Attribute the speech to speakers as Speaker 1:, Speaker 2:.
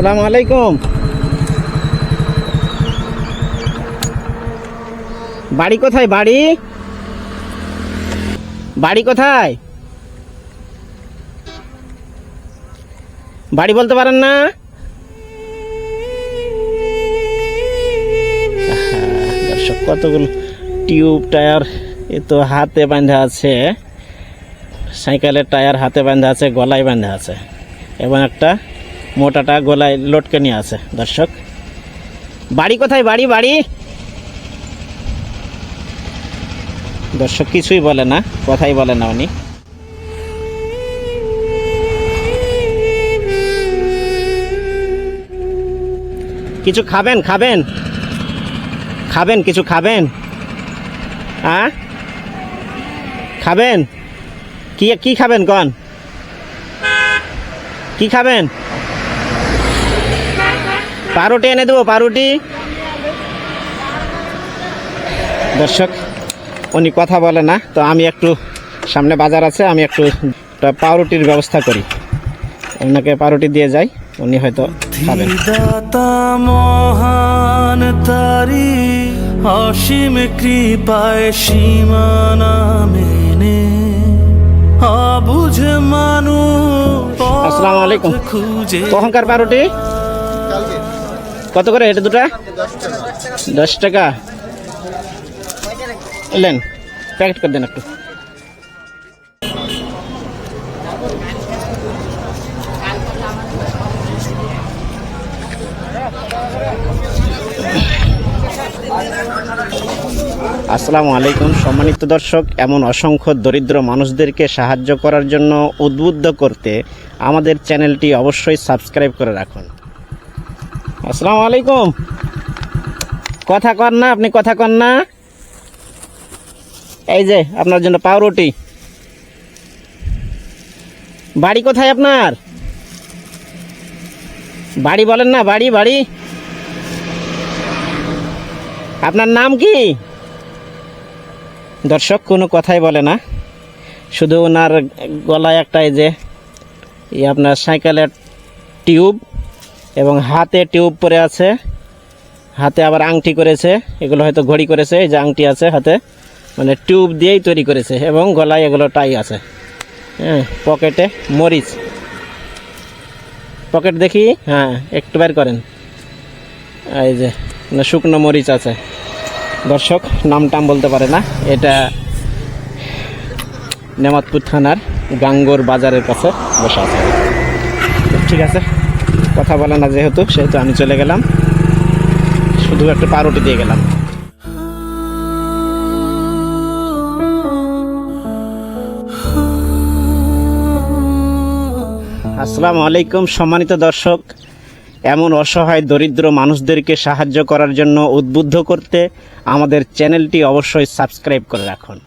Speaker 1: আসসালামু আলাইকুম। বাড়ি কোথায়, বাড়ি? বাড়ি কোথায়? বাড়ি বলতে পারেন না? দর্শক, কতগুলো টিউব টায়ার এ তো হাতে বাঁধা আছে। সাইকেলের টায়ার হাতে বাঁধা আছে, গলায় বাঁধা আছে। এবং একটা মোটাটা গলায় লটকে নিয়ে আছে, দর্শক। বাড়ি কোথায়? বাড়ি বাড়ি। দর্শক কিছুই বলে না, কথাই বলে না উনি। কিছু খাবেন খাবেন? খাবেন, কিছু খাবেন? হ্যাঁ খাবেন? কি কি খাবেন কন? কি খাবেন? পাউরুটি এনে দেবো পাউরুটি দর্শক উনি কথা বলে না তো আমি একটু সামনে বাজার আছে আমি একটু পাউরুটির ব্যবস্থা করি। ওনাকে পাউরুটি দিয়ে যাই উনি হয়তো খাবেন।
Speaker 2: মহান তারি অসীম কৃপায় সীমানা মেনে। অবুঝ মানুষ
Speaker 1: আসসালামু আলাইকুম। কখনকার পাউরুটি কত করে এটা দুটা? দশ টাকা। এলেন প্যাকেট করে দেন একটু। আসসালামু আলাইকুম, সম্মানিত দর্শক, এমন অসংখ্য দরিদ্র মানুষদেরকে সাহায্য করার জন্য উদ্বুদ্ধ করতে আমাদের চ্যানেলটি অবশ্যই সাবস্ক্রাইব করে রাখুন। আসসালামু আলাইকুম কথা কর না, আপনি কথা কর না। এই যে, আপনার জন্য পাউরুটি। বাড়ি কোথায় আপনার? বাড়ি বলেন না, বাড়ি বাড়ি। আপনার নাম কি? দর্শক, কোনো কথাই বলে না। শুধু ওনার গলায় একটা এই যে আপনার সাইকেলের টিউব। এবং হাতে টিউব পরে আছে। হাতে আবার আংটি করেছে। এগুলো হয়তো ঘড়ি করেছে, এই যে আংটি আছে হাতে। মানে টিউব দিয়েই তৈরি করেছে এবং গলায় এগুলো টাই আছে। হ্যাঁ পকেটে মরিচ। পকেট দেখি? হ্যাঁ একটু বের করেন। এই যে শুকনো মরিচ আছে। দর্শক নাম টাম বলতে পারে না। এটা নেমাতপুর থানার গাঙ্গোর বাজারের কাছে বসে আছে। ঠিক আছে। কথা বলে না যেহেতু, সেহেতু আমি চলে গেলাম। শুধু একটা পাউরুটি দিয়ে গেলাম। আসসালামু আলাইকুম, সম্মানিত দর্শক। এমন অসহায়, দরিদ্র মানুষদেরকে সাহায্য করার জন্য উদ্বুদ্ধ করতে আমাদের চ্যানেলটি অবশ্যই সাবস্ক্রাইব করে রাখুন।